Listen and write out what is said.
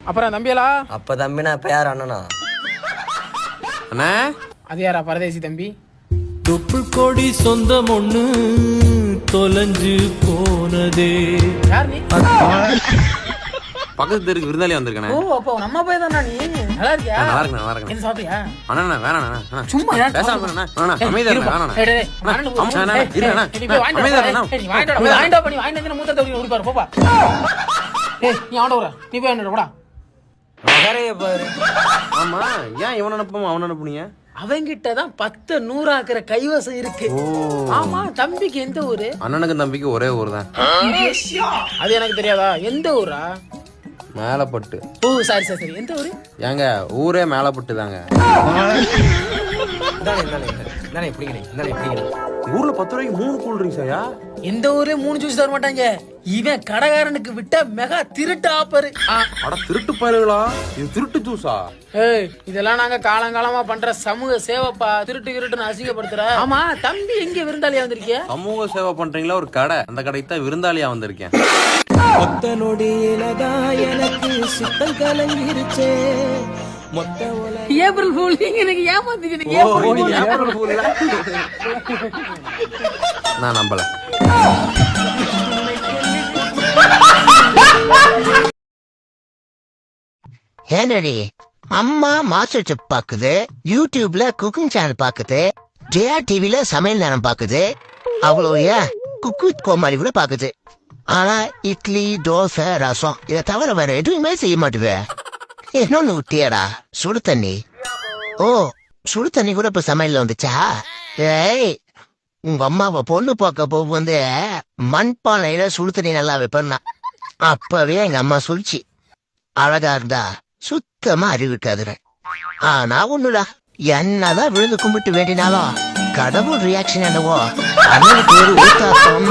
அப்புறம் தம்பியலா? அப்ப தம்பினா இப்ப யார் அண்ணனா? அண்ணா? அது யாரா? பரதேசி தம்பி. தொப்புள் கொடி சொந்தம் ஒண்ணு தொலைஞ்சு போனதே. யார் நீ? பக்கத்து தெருக்கு விருந்தாளி வந்திருக்கேண்ணே? ஓ அப்போ நம்ம போய் தானா நீ? நல்லா இருக்கியா? நல்லா இருக்கேன் நல்லா இருக்கேன் என்ன சாப்பிட்டியா? அண்ணா வேணாண்ணா அண்ணா. சும்மா பேசாம. அண்ணா, ஏய், அமைதியா இருங்க. ஏய், டேய், டேய், அண்ணா, போ. அண்ணா, அண்ணா, அண்ணா. அமைதியா. இருங்க, நீ வாங்கிட்டு வாங்கிட்டு நீ வாங்கிட்டு வந்து மூத்த தோடி ஓடி பாரு போப்பா ஏய் நீ அவன வர நீ போய் வாங்கிட்டு போடா. நகரைய பாரு. ஆமா ஏன் இவன் அனுப்பாம அவன் அனுப்புனீங்க? அவங்கிட்ட தான் பத்து நூறாக்குற கைவசம் இருக்கு. ஓ. ஆமா தம்பிக்கு எந்த ஊரு? அண்ணனுக்கு தம்பிக்கு ஒரே ஊர் தான். அது எனக்கு தெரியாதா? எந்த ஊரா? மேலப்பட்டு. ஓ சாரி சாரி சரி. எந்த ஊரு? ஏங்க ஊரே மேலப்பட்டு தாங்க. ஊர்ல பத்து ரூபாய்க்கு மூணு கூல் ட்ரிங்க்ஸ் ஐயா எந்த ஊரே? மூணு ஜூஸ் தர மாட்டாங்க. இவன் கடைக்காரனுக்கு விட்ட மெகா திருட்டு ஆப்பரு. அட திருட்டு பயலுகளா? இது திருட்டு ஜூஸா? ஏய் இதெல்லாம் நாங்க காலங்காலமா பண்ற சமூக சேவைப்பா. திருட்டு கிருட்டுன்னு அசிங்கப்படுத்துற. ஆமா தம்பி எங்க விருந்தாளியா வந்திருக்கிய? சமூக சேவை பண்றீங்களா? ஒரு கடை. அந்த கடைக்கு தான் விருந்தாளியா வந்திருக்கேன். மொத்த நொடியிலதான் எனக்கு சித்தம் கலங்கிருச்சே. ஏப்ரல் ஃபூல் எனக்கு ஏமாத்திக்கிறீங்க ஏப்ரல் ஃபூல்ல? நான் நம்பல. ஏனடி அம்மா மாஸ்டர் செஃப் பாக்குது யூடியூப்ல குக்கிங் சேனல் பாக்குது ஜெயா டிவில சமையல் நேரம் பாக்குது அவ்வளோ ஏன் குக்கு வித் கோமாளி கூட பாக்குது. ஆனா இட்லி தோசை ரசம் இதை தவிர வேற எதுவுமே செய்ய மாட்டுவே இன்னொன்னு ஊட்டியடா சுடு தண்ணி. ஓ சுடு தண்ணி கூட இப்ப சமையல் வந்துச்சா? ஏய் உங்க அம்மாவை பொண்ணு பார்க்க போகும் வந்து மண்பானையில சுடு தண்ணி நல்லா வைப்பேன்னா அப்பவே எங்க அம்மா சொல்லிச்சு. அழகா இருந்தா சுத்தமா அறிவிக்காதுற ஆனா ஒண்ணுடா என்னதான் விழுந்து கும்பிட்டு வேண்டினாலும் கடவுள் ரியாக்ஷன் என்னவோ அண்ணனுக்கு ஒரு ஊத்தாசம்